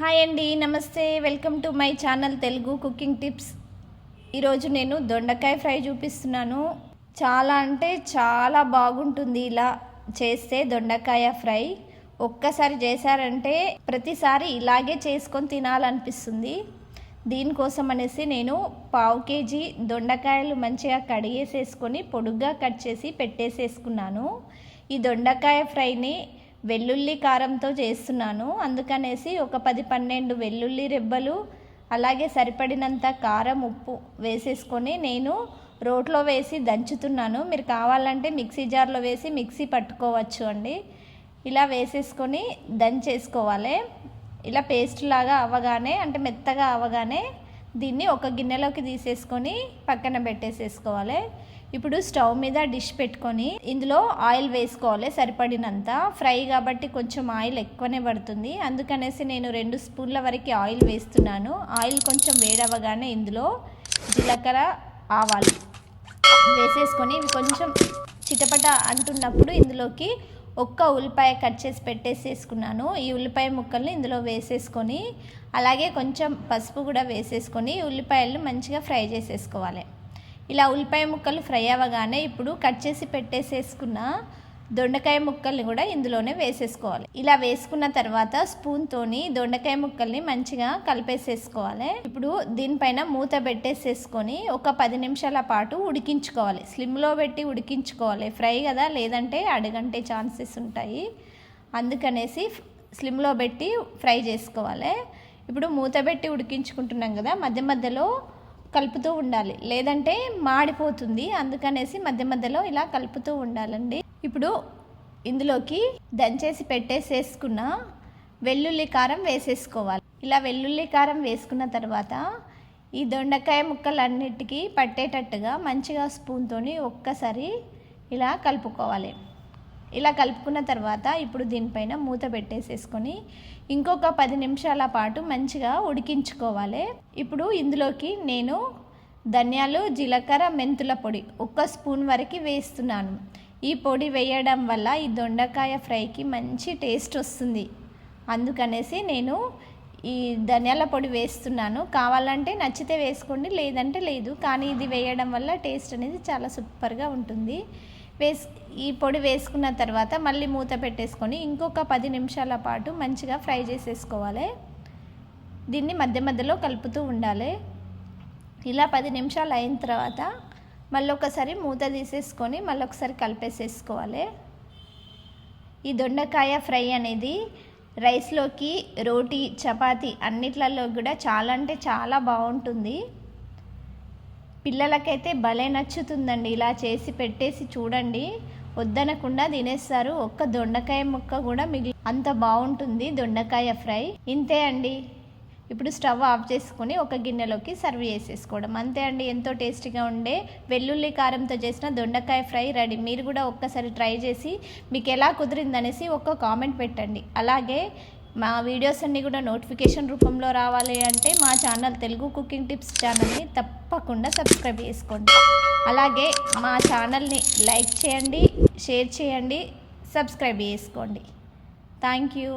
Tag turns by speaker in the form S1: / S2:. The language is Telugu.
S1: హాయ్ అండి నమస్తే. Welcome to my channel Telugu cooking tips. ఈరోజు నేను దొండకాయ ఫ్రై చూపిస్తున్నాను. చాలా అంటే చాలా బాగుంటుంది ఇలా చేస్తే దొండకాయ ఫ్రై. ఒక్కసారి చేశారంటే ప్రతిసారి ఇలాగే చేసుకొని తినాలనిపిస్తుంది. దీనికోసం అనేసి నేను పావు కేజీ దొండకాయలు మంచిగా కడిగేసేసుకొని పొడుగ్గా కట్ చేసి పెట్టేసేసుకున్నాను. ఈ దొండకాయ ఫ్రైని వెల్లుల్లి కారంతో చేస్తున్నాను. అందుకనేసి ఒక పది పన్నెండు వెల్లుల్లి రెబ్బలు అలాగే సరిపడినంత కారం ఉప్పు వేసేసుకొని నేను రోట్లో వేసి దంచుతున్నాను. మీరు కావాలంటే మిక్సీ జార్లో వేసి మిక్సీ పట్టుకోవచ్చు అండి. ఇలా వేసేసుకొని దంచేసుకోవాలి. ఇలా పేస్ట్ లాగా అవ్వగానే అంటే మెత్తగా అవ్వగానే దీన్ని ఒక గిన్నెలోకి తీసేసుకొని పక్కన పెట్టేసేసుకోవాలి. ఇప్పుడు స్టవ్ మీద డిష్ పెట్టుకొని ఇందులో ఆయిల్ వేసుకోవాలి సరిపడినంత. ఫ్రై కాబట్టి కొంచెం ఆయిల్ ఎక్కువనే పడుతుంది. అందుకనేసి నేను రెండు స్పూన్ల వరకు ఆయిల్ వేస్తున్నాను. ఆయిల్ కొంచెం వేడవగానే ఇందులో జీలకర్ర ఆవాలు వేసేసుకొని ఇవి కొంచెం చిటపట అంటున్నప్పుడు ఇందులోకి ఒక్క ఉల్లిపాయ కట్ చేసి పెట్టేసేసుకున్నాను. ఈ ఉల్లిపాయ ముక్కల్ని ఇందులో వేసేసుకొని అలాగే కొంచెం పసుపు కూడా వేసేసుకొని ఉల్లిపాయలను మంచిగా ఫ్రై చేసేసుకోవాలి. ఇలా ఉల్లిపాయ ముక్కలు ఫ్రై అవ్వగానే ఇప్పుడు కట్ చేసి పెట్టేసేసుకున్న దొండకాయ ముక్కల్ని కూడా ఇందులోనే వేసేసుకోవాలి. ఇలా వేసుకున్న తర్వాత స్పూన్తోని దొండకాయ ముక్కల్ని మంచిగా కలిపేసేసుకోవాలి. ఇప్పుడు దీనిపైన మూత పెట్టేసేసుకొని ఒక పది నిమిషాల పాటు ఉడికించుకోవాలి. స్లిమ్లో పెట్టి ఉడికించుకోవాలి. ఫ్రై కదా లేదంటే అడగంటే ఛాన్సెస్ ఉంటాయి. అందుకనేసి స్లిమ్లో పెట్టి ఫ్రై చేసుకోవాలి. ఇప్పుడు మూత పెట్టి ఉడికించుకుంటున్నాం కదా మధ్య మధ్యలో కలుపుతూ ఉండాలి. లేదంటే మాడిపోతుంది. అందుకనేసి మధ్య మధ్యలో ఇలా కలుపుతూ ఉండాలండి. ఇప్పుడు ఇందులోకి దంచేసి పెట్టేసేసుకున్న వెల్లుల్లి కారం వేసేసుకోవాలి. ఇలా వెల్లుల్లి కారం వేసుకున్న తర్వాత ఈ దొండకాయ ముక్కలన్నిటికీ పట్టేటట్టుగా మంచిగా స్పూన్తోని ఒక్కసారి ఇలా కలుపుకోవాలి. ఇలా కలుపుకున్న తర్వాత ఇప్పుడు దీనిపైన మూత పెట్టేసేసుకొని ఇంకొక పది నిమిషాల పాటు మంచిగా ఉడికించుకోవాలి. ఇప్పుడు ఇందులోకి నేను ధనియాలు జీలకర్ర మెంతుల పొడి ఒక్క స్పూన్ వరకు వేస్తున్నాను. ఈ పొడి వేయడం వల్ల ఈ దొండకాయ ఫ్రైకి మంచి టేస్ట్ వస్తుంది. అందుకనేసి నేను ఈ ధనియాల పొడి వేస్తున్నాను. కావాలంటే నచ్చితే వేసుకోండి లేదంటే లేదు. కానీ ఇది వేయడం వల్ల టేస్ట్ అనేది చాలా సూపర్గా ఉంటుంది. వేస్ ఈ పొడి వేసుకున్న తర్వాత మళ్ళీ మూత పెట్టేసుకొని ఇంకొక పది నిమిషాల పాటు మంచిగా ఫ్రై చేసేసుకోవాలి. దీన్ని మధ్య మధ్యలో కలుపుతూ ఉండాలి. ఇలా పది నిమిషాలు అయిన తర్వాత మళ్ళీ ఒకసారి మూత తీసేసుకొని మళ్ళీ ఒకసారి కలిపేసేసుకోవాలి. ఈ దొండకాయ ఫ్రై అనేది రైస్లోకి రోటీ చపాతి అన్నిట్లలో కూడా చాలా అంటే చాలా బాగుంటుంది. పిల్లలకైతే భలే నచ్చుతుందండి ఇలా చేసి పెట్టేసి చూడండి. వద్దనకుండా తినేస్తారు. ఒక్క దొండకాయ ముక్క కూడా మిగిలి అంత బాగుంటుంది దొండకాయ ఫ్రై. ఇంతే అండి. ఇప్పుడు స్టవ్ ఆఫ్ చేసుకుని ఒక గిన్నెలోకి సర్వ్ చేసేసుకోవడం. అంతే అండి ఎంతో టేస్టీగా ఉండే వెల్లుల్లి కారంతో చేసిన దొండకాయ ఫ్రై రెడీ. మీరు కూడా ఒక్కసారి ట్రై చేసి మీకు ఎలా కుదిరిందనేసి ఒక్క కామెంట్ పెట్టండి. అలాగే మా వీడియోస్ అన్నీ కూడా నోటిఫికేషన్ రూపంలో రావాలి అంటే మా ఛానల్ తెలుగు కుకింగ్ టిప్స్ ఛానల్ని తప్పకుండా సబ్స్క్రైబ్ చేసుకోండి. అలాగే మా ఛానల్ని లైక్ చేయండి షేర్ చేయండి సబ్స్క్రైబ్ చేసుకోండి. Thank you.